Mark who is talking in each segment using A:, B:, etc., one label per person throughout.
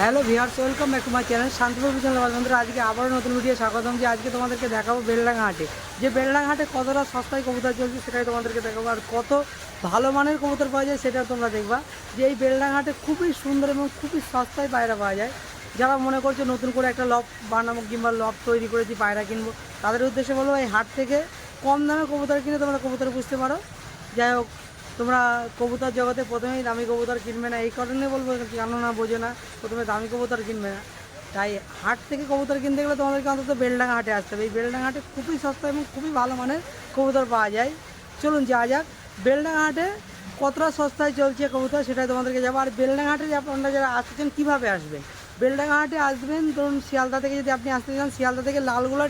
A: Hello viewers welcome back to my channel Shantipur channel. বন্ধুরা, আজকে আবারও নতুন ভিডিও স্বাগতম। যে আজকে তোমাদেরকে দেখাবো বেলডাঙ্গা হাটে যে বেলডাঙ্গা হাটে কতটা সস্তায় কবুতর চলছে সেটাই তোমাদেরকে দেখাবো, আর কত ভালো মানের কবুতর পাওয়া যায় সেটা তোমরা দেখবা। যে এই বেলডাঙ্গা হাটে খুবই সুন্দর এবং খুবই সস্তায় পায়রা পাওয়া যায়। যারা মনে করছে নতুন করে একটা লব বানাবো কিংবা লব তৈরি করেছি, পায়রা কিনবো, তাদের উদ্দেশ্যে বলব এই হাট থেকে কম দামে কবুতর কিনে তোমরা কবুতর বুঝতে পারো। যাই হোক তোমরা কবুতর জগতে প্রথমেই দামি কবুতর কিনবে না, এই কারণে বলব জানো না বোঝো না, প্রথমে দামি কবুতর কিনবে না। তাই হাট থেকে কবুতর কিনতে গেলে তোমাদেরকে অন্তত বেলডাঙ্গা হাটে আসতে হবে। এই বেলডাঙ্গা হাটে খুবই সস্তা এবং খুবই ভালো মানের কবুতর পাওয়া যায়। চলুন যা যাক। বেলডাঙ্গা হাটে কতটা সস্তায় চলছে কবুতর সেটাই তোমাদেরকে যাব আর বেলডাঙ্গা হাটে আপনারা যারা আসছেন, কীভাবে আসবেন? বেলডাঙ্গা হাটে আসবেন, ধরুন শিয়ালদা থেকে যদি আপনি আসতে চান, শিয়ালদা থেকে লালগোলা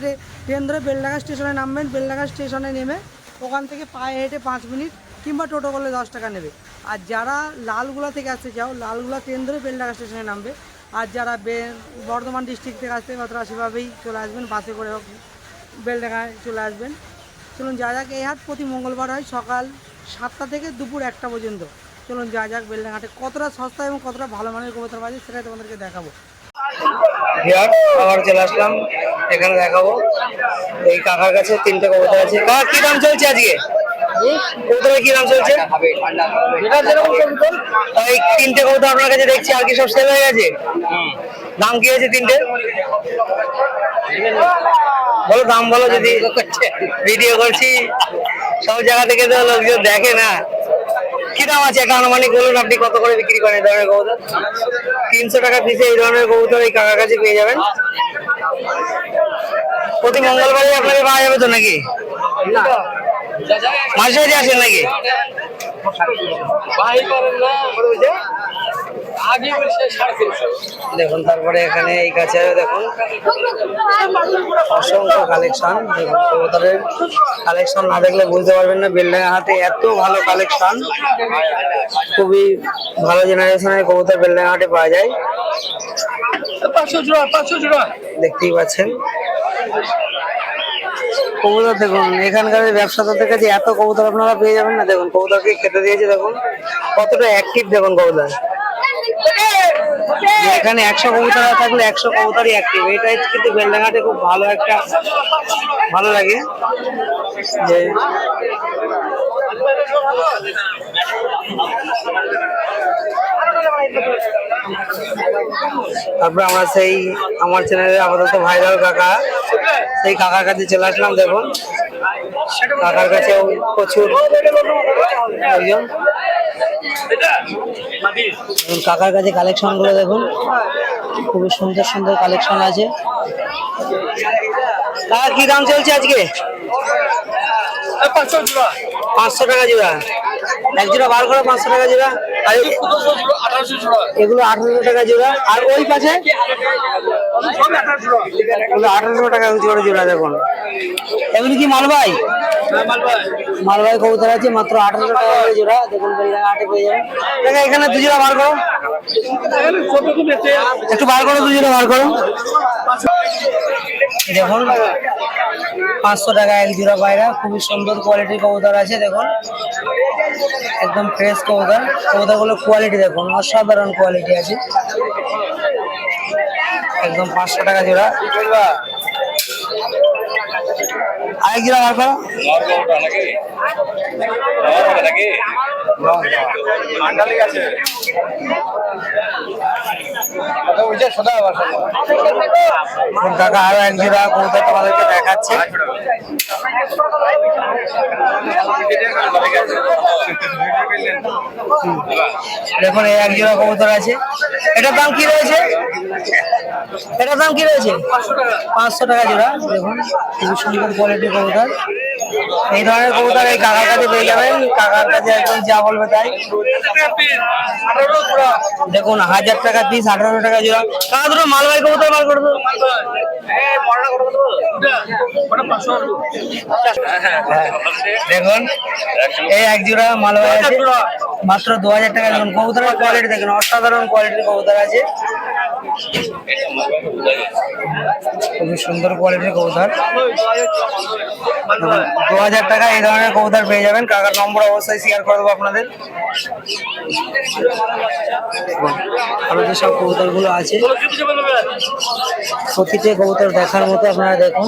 A: ট্রেন ধরে বেলডাঙ্গা স্টেশনে নামবেন। বেলডাঙ্গা স্টেশনে নেমে ওখান থেকে পায়ে হেঁটে পাঁচ মিনিট কিংবা টোটো করলে দশ টাকা নেবে। আর যারা লালগুলা থেকে আসতে চাও, লালগুলা ট্রেন ধরে বেলডাঙ্গা স্টেশনে নামবে। আর যারা বর্ধমান ডিস্ট্রিক্ট থেকে আসতে তারা সেভাবেই চলে আসবেন, বাসে করে হোক, বেলডাঙ্গায় চলে আসবেন। চলুন যা যাক, এই হাট প্রতি মঙ্গলবার হয় সকাল সাতটা থেকে দুপুর একটা পর্যন্ত। চলুন যা যাক বেলডাঙ্গাটে কতটা সস্তা এবং কতটা ভালো মানের কবুতর বাজে সেটাই তোমাদেরকে দেখাবো।
B: আবার চলে আসলাম, এখানে দেখাবো। এই কাকার কাছে তিনটে কবুতর আছে। কাকা, কি দাম চলছে আজকে? কবুতরের কি দাম চলছে? এই তিনটে কবুতর আপনার কাছে দেখছি আর কি সব সেল হয়ে গেছে? দাম কি হয়েছে তিনটে বলো দাম বলো যদি ভিডিও করছি। সব জায়গা থেকে তো লোকজন দেখে না। কি দাম আছে? একটা আনুমানিক বলুন আপনি কত করে বিক্রি করেন এই ধরনের কবুতর তিনশো টাকা পিসে এই ধরনের কবুতর এই কাকার কাছে পেয়ে যাবেন। প্রতি মঙ্গলবারই আপনাকে পাওয়া যাবে তো নাকি? মাঝে মাঝে আসেন নাকি? দেখুন তারপরে এখানে এই কাছে দেখুন। অসংখ্য কালেকশন দেখুন কবুতরের কালেকশন না দেখলে বুঝতে পারবেন না বেলডাঙ্গা হাতে এত ভালো কালেকশন খুবই ভালো জেনারেশনের কবুতর বেলডাঙ্গা হাটে পাওয়া যায়। দেখতেই পাচ্ছেন। কবুতর দেখুন, এখানকার ব্যবসাদারদের কাছে এত কবুতর আপনারা পেয়ে যাবেন না। দেখুন, কবুতরকে খেতে দিয়েছে, দেখুন, কতটা অ্যাক্টিভ দেখুন কবুতর। এখানে একশো কবুতর থাকলে একশো কবুতরই অ্যাক্টিভ এটাই কিন্তু বেলডাঙ্গাতে খুব ভালো একটা, ভালো লাগে। যে তারপরে আমরা সেই আমার চ্যানেলে আপাতত ভাইরাল কাকা সেই কাকার কাছে চলে আসলাম দেখুন। কাকার কাছেও প্রচুর দেখুন কাকার কাছে কালেকশনগুলো দেখুন। খুবই সুন্দর সুন্দর কালেকশন আছে। কাকা কি দাম চলছে আজকে? পাঁচশো টাকা জোড়া। এক জোড়া বার করো পাঁচশো টাকা জোড়া। এগুলো আঠারোশো টাকা জোড়া। আর ওই পাশে? আঠারোশো টাকা জোড়া জোড়া দেখুন। এগুলো কি মালবাই মালবাই কবুতর আছে, মাত্র আঠারোশো টাকা জোড়া। দেখুন আটে পেয়ে যাবেন। এখানে দু জোড়া বার করো। একটু বার করো দু জোড়া বার করো। দেখুন, পাঁচশো টাকা এক জোড়া পায়রা, খুবই সুন্দর কোয়ালিটির কবুতর আছে, দেখুন। একদম ফ্রেশ কবুতর। কবুতর কবুতরগুলো কোয়ালিটি দেখুন অসাধারণ কোয়ালিটি আছে। একদম পাঁচশো টাকা জোড়া। আরেক জোড়া বার এক জোড়া দেখাচ্ছে দেখুন, এই এক জোড়া কবুতর আছে। এটার দাম কি রয়েছে? এটার দাম কি রয়েছে? পাঁচশো টাকা। জোড়া, দেখুন, খুবই সুন্দর কোয়ালিটির কবুতর। এই ধরনের কবুতর এই কাকার কাছে পেয়ে যাবেন। কাকার কাছে একদম যা বলবে তাই। দেখুন হাজার টাকা পিস আঠারো টাকা জোড়া। কাকা দুটো মালবাই কবুতর মাল করে হ্যাঁ, দেখুন এই এক জোড়া মালবাই আছে। মাত্র দু হাজার টাকা দেখুন কবুতরের কোয়ালিটি দেখুন অসাধারণ কোয়ালিটির কবুতর আছে। খুবই সুন্দর কোয়ালিটির কবুতর। দু হাজার টাকা এই ধরনের কবুতর পেয়ে যাবেন। কাকার নম্বর অবশ্যই শেয়ার করে দেবো আপনাদের। আরও যেসব কবুতরগুলো আছে প্রতিটি কবুতর দেখার মতো আপনারা দেখুন।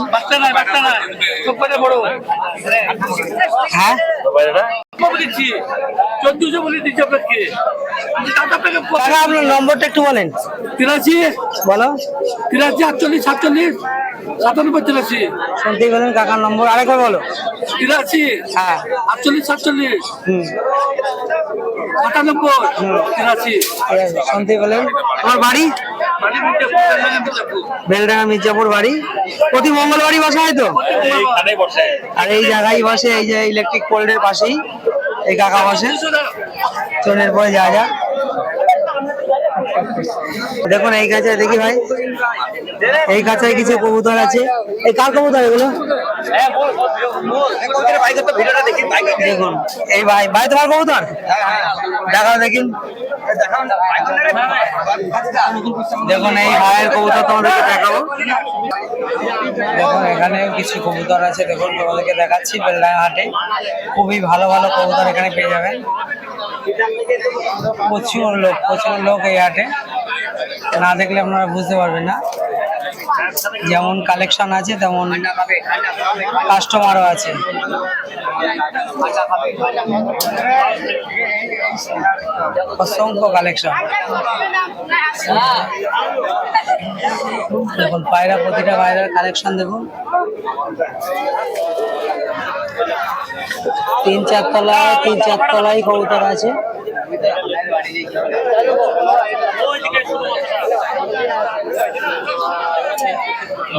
B: হ্যাঁ?
C: চোদ্দশো বলে দিচ্ছি আপনাকে।
B: আপনার নম্বরটা একটু বলেন।
C: তিরাশি।
B: বলো।
C: তিরাশি আটচল্লিশ সাতচল্লিশ। সাতানব্বই তিরাশি।
B: শুনতেই পেলেন কাকার নম্বর। আরেকবার বলো।
C: তিরাশি?
B: হ্যাঁ।
C: আটচল্লিশ সাতচল্লিশ? সাতানব্বই তিরাশি।
B: শুনতেই তোমার বাড়ি? বেলডাঙ্গা মির্জাপুর। বাড়ি? প্রতি মঙ্গলবারই বসা হয় তো? আর এই জায়গায় বসে এই যে ইলেকট্রিক পোল্ডের পাশেই এই কাকা বসে। চলের পরে যা যা। দেখুন এই কাছে দেখি ভাই। এই কাছায় কিছু কবুতর আছে। এই কার কবুতর এগুলো? দেখুন, এই ভাই ভাই তোমার কবুতর? দেখাও দেখুন দেখুন, এই ভাইয়ের কবুতর তোমাদেরকে দেখাবো। দেখুন, এখানে কিছু কবুতর আছে। দেখুন, তোমাদেরকে দেখাচ্ছি বেলডাঙ্গা হাটে। খুবই ভালো ভালো কবুতর এখানে পেয়ে যাবেন। প্রচুর লোক প্রচুর লোক এই হাটে। না দেখলে আপনারা বুঝতে পারবেন না। যেমন কালেকশন আছে, তেমন কাস্টমারও আছে। অসংখ্য কালেকশন দেখুন, পায়রা, প্রতিটা পায়রার কালেকশন দেখুন। তিন চার তলা তিন চার তলায় কবুতর আছে।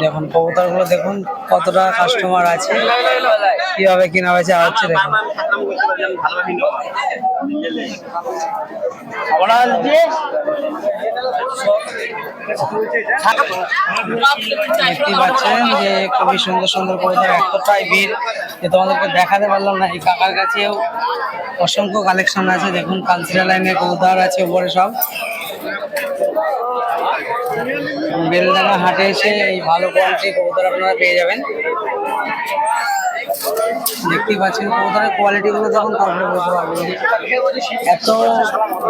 B: দেখুন কবুতরগুলো দেখুন, কতটা কাস্টমার আছে, কীভাবে কিনা বেচা হচ্ছে দেখুন। দেখতেই পাচ্ছেন যে খুবই সুন্দর সুন্দর কবুতর এতটাই ভিড় যে তোমাদেরকে দেখাতে পারলাম না, এই কাকার কাছেও অসংখ্য কালেকশন আছে, দেখুন কালচিরা লাইনের কবুতর আছে উপরে সব। বেলডাঙ্গা হাটে এসে এই ভালো কোয়ালিটির কবুতর আপনারা পেয়ে যাবেন। দেখতেই পাচ্ছেন কবুতরের কোয়ালিটি গুলো তারপরে বলতে পারবেন এত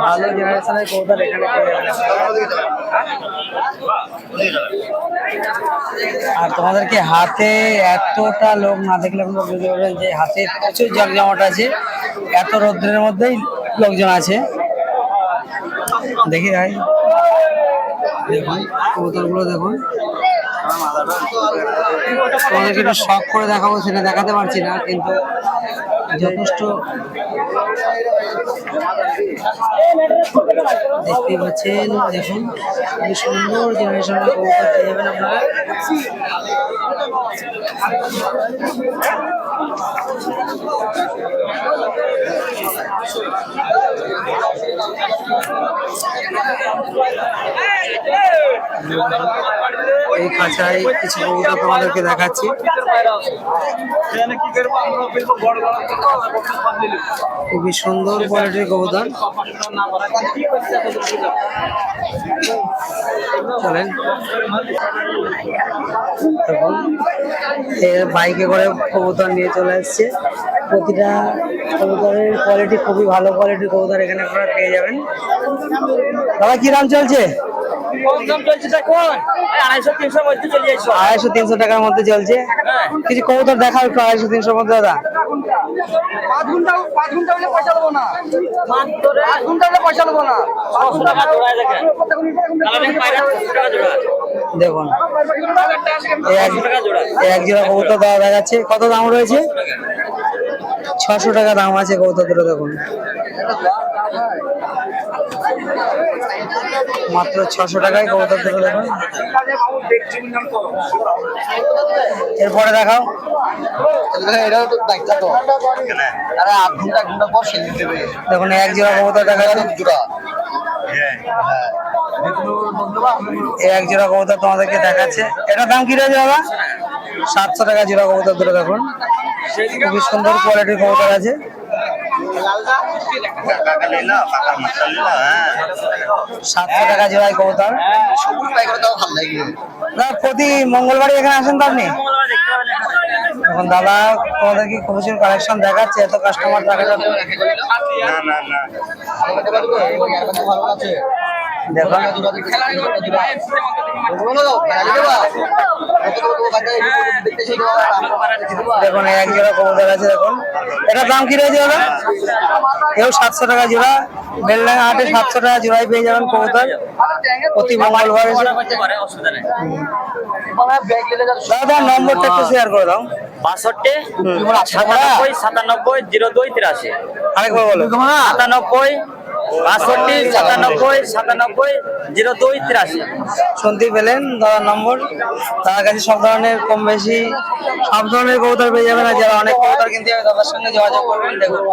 B: ভালো জেনারেশনের কবুতর এখানে আর তোমাদেরকে হাতে এতটা লোক না দেখলে আপনারা বুঝতে পারবেন যে হাতে প্রচুর জমজমাট আছে, এত রৌদ্রের মধ্যেই লোকজন আছে। দেখি ভাই। দেখুন কবুতরগুলো দেখুন। তোমাদেরকে একটু শখ করে দেখাবো, সেটা দেখাতে পারছি না, কিন্তু যথেষ্ট দেখতে পাচ্ছেন, দেখুন কি সুন্দর জেনারেশনের কবুতর পেয়ে যাবেন আপনারা। এই খাঁচায় কিছু কবুতর তোমাদেরকে দেখাচ্ছি। খুবই সুন্দর কোয়ালিটির কবুতর চলেন। দেখুন এ বাইকে করে কবুতর নিয়ে চলে এসছে প্রতিটা কবুতরের কোয়ালিটি খুবই ভালো কোয়ালিটির কবুতর এখানে আপনারা পেয়ে যাবেন। দাদা, কি দাম চলছে? আড়াইশো তিনশো টাকার মধ্যে চলছে। কিছু তিনশোর মধ্যে, দাদা। দেখুন এক কত দাম রয়েছে? ছশো টাকা দাম আছে কবুতর দুটো দেখুন। মাত্র ছশো টাকায় কবুতর দুটো দেখুন। এরপরে দেখাও। দেখুন এক জোড়া কবুতর দেখাচ্ছে।
D: জোড়া।
B: এই এক জোড়া কবুতর তোমাদেরকে দেখাচ্ছে। এটার দাম কি রয়েছে বাবা? সাতশো টাকা জোড়া কবুতর দুটো দেখুন। খুবই সুন্দর কোয়ালিটির কবুতর। আছে প্রতি মঙ্গলবারই এখানে আসেন তো আপনি? এখন দাদা তোমাদের কি কবুতর কালেকশন দেখাচ্ছে, এত কাস্টমার দেখা যাচ্ছে দেখুন এক জোড়া কবুতর আছে দেখুন। এটার দাম কি রয়েছে দাদা? এও সাতশো টাকা জোড়া। বেলডাঙ্গা হাটে সাতশো টাকা জোড়ায় পেয়ে যাবেন কবুতর। প্রতি মঙ্গলবার দাদা নম্বরটা একটু শেয়ার করে দাও।
E: বাষট্টি। সাতানব্বই সাতানব্বই জিরো দুই তিরাশি।
B: আরেকবার বলো।
E: সাতানব্বই বাষট্টি, সাতানব্বই সাতানব্বই, জিরো দুই, তিরাশি।
B: শুনতেই পেলেন দাদার নম্বর। তার কাছে সব ধরনের কম বেশি, সব ধরনের কবুতর পেয়ে যাবেন আর যারা অনেক কবুতর কিনতে হবে দাদার সঙ্গে যোগাযোগ করবেন, দেখুন।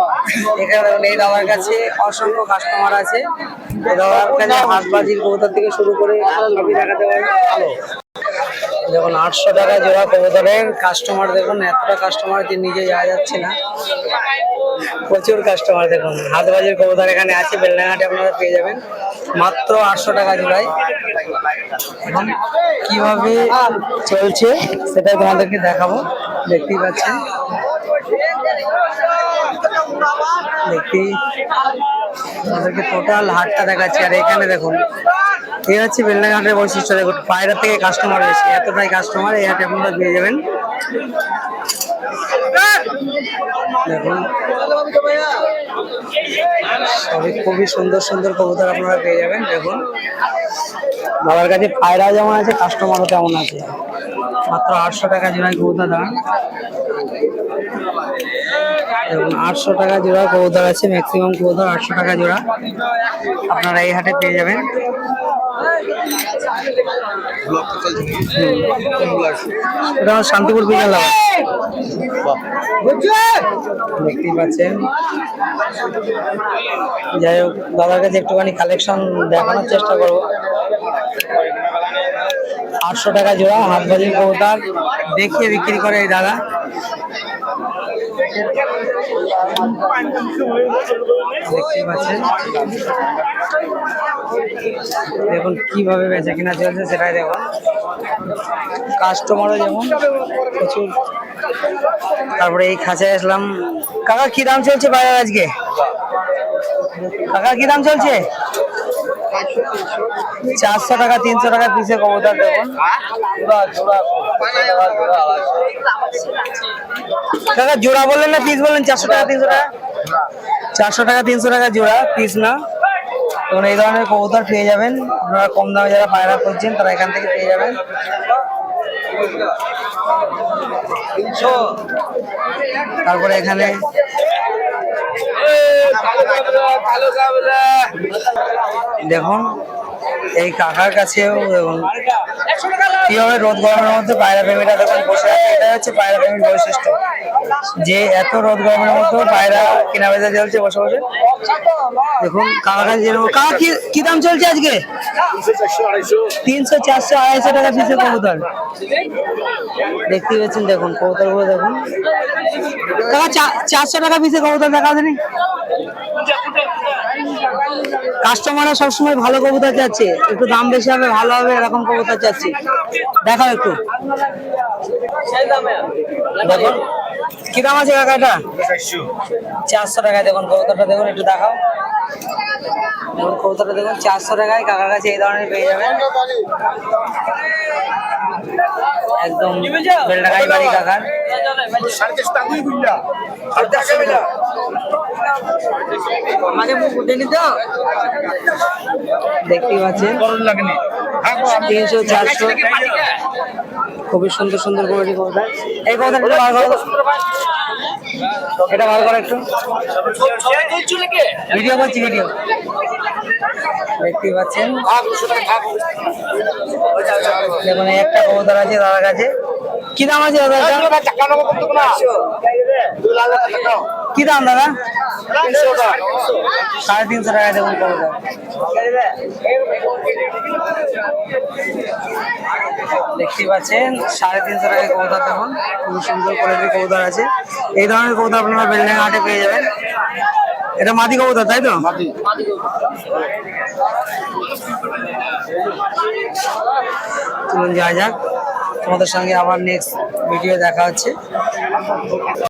B: এখানে এই দাদার কাছে অসংখ্য কাস্টমার আছে। দাদার কাছে হাঁসবাজির কবুতর থেকে শুরু করে সবই দেখাতে পারবেন ভালো দেখুন, আটশো টাকা জোড়া কবুতরের কাস্টমার দেখুন, এতটা কাস্টমার যে নিজে যাওয়া যাচ্ছে না। প্রচুর কাস্টমার দেখুন। হাতবাজির কবুতর এখানে আছে বেলডাঙাটে আপনারা পেয়ে যাবেন। মাত্র আটশো টাকা জোড়ায়। কীভাবে চলছে সেটাই তোমাদেরকে দেখাবো। দেখতেই পাচ্ছেন। দেখতেই তোমাদেরকে টোটাল হাটটা দেখাচ্ছি। আর এখানে দেখুন এই হচ্ছে বেলডাঘাটের বৈশিষ্ট্য। দেখুন, পায়রা থেকে কাস্টমার বেশি এতটাই কাস্টমার এই হাটে আপনারা পেয়ে যাবেন। দেখুন সবই খুবই সুন্দর সুন্দর কবুতর আপনারা পেয়ে যাবেন। দেখুন। বাবার কাছে পায়রা যেমন আছে কাস্টমারও তেমন আছে। মাত্র আটশো টাকা জোড়ায় কবুতর দাম। দেখুন আটশো টাকা জোড়া কবুতর আছে ম্যাক্সিমাম কবুতর আটশো টাকা জোড়া। আপনারা এই হাটে পেয়ে যাবেন। এটা শান্তিপুর বিকেল দেখতেই পাচ্ছেন। যাই হোক, দাদার কাছে একটুখানি কালেকশন দেখানোর চেষ্টা করব। আটশো টাকা জোড়া হাত বাজির কবুতর। দেখিয়ে বিক্রি করে এই দাদা। দেখতেই পাচ্ছেন। দেখুন, কীভাবে বেচা কিনা চলছে সেটাই দেখুন। কাস্টমারও যেমন প্রচুর। তারপরে এই খাঁচায় আসলাম। কাকা, কি দাম চলছে বাজার আজকে? কাকা, কি দাম চলছে? চারশো টাকা, তিনশো টাকা পিসে কবুতর দেখুন। কাকা, জোড়া বললেন না পিস বললেন? চারশো টাকা, তিনশো টাকা? চারশো টাকা, তিনশো টাকা জোড়া পিস না। তখন এই ধরনের কবুতর পেয়ে যাবেন। আপনারা কম দামে যারা পায়রা করছেন তারা এখান থেকে পেয়ে যাবেন। তারপরে এখানে দেখুন এই কাকার কাছেও কীভাবে রোদ গরমের মধ্যে পায়রা প্রেমীরা দেখুন বসে আছে এটা হচ্ছে পায়রা প্রেমীর বৈশিষ্ট্য। যে এত রোদ গরমের মধ্যেও পায়রা কেনা বেচা চলছে বসে বসে। দেখুন কাকার কাছে যেরকম কাকা, কি কি দাম চলছে আজকে? তিনশো চারশো আড়াইশো টাকা পিসে কবুতর। দেখতে পাচ্ছেন, দেখুন কবুতরগুলো দেখুন। কাকা চারশো টাকা পিসে কবুতর দেখা। দেনি কাস্টমাররা সবসময় ভালো কবুতর চাচ্ছে। একটু দাম বেশি হবে ভালো হবে এরকম কবুতর চাচ্ছি। দেখাও একটু। কি দাম আছে কাকাটা? চারশো টাকায় দেখুন কবুতরটা দেখুন একটু দেখাও। দেখুন কবুতরটা দেখুন চারশো টাকায় কাকার কাছে এই ধরনের পেয়ে যাবেন। একদম বেলডাকাই বাড়ি কাকার। আমাকে মুখ উঠে নিতে দেখতেই পাচ্ছেন। তিনশো চারশো। খুবই সুন্দর সুন্দর কোয়ালিটি কবুতর এই কবুতরটা করো। এটা ভালো করে একটু। ভিডিও করছি ভিডিও। দেখতেই পাচ্ছেন। দেখুন একটা কবুতর আছে দাদার কাছে। কি দাম আছে দাদা? কি দাম দাদা? সাড়ে তিনশো টাকা দেখুন কবুতর দেখতে পাচ্ছেন সাড়ে তিনশো টাকায় কবুতর দেখুন খুব সুন্দর কোয়ালিটির কবুতর আছে। এই ধরনের কবুতর আপনারা বেলডাঙ্গা হাটে পেয়ে যাবেন। এটা মাদি কবুতর তাই তো? চলুন যাওয়া যাক। তোমাদের সঙ্গে আবার নেক্সট ভিডিও দেখা হচ্ছে।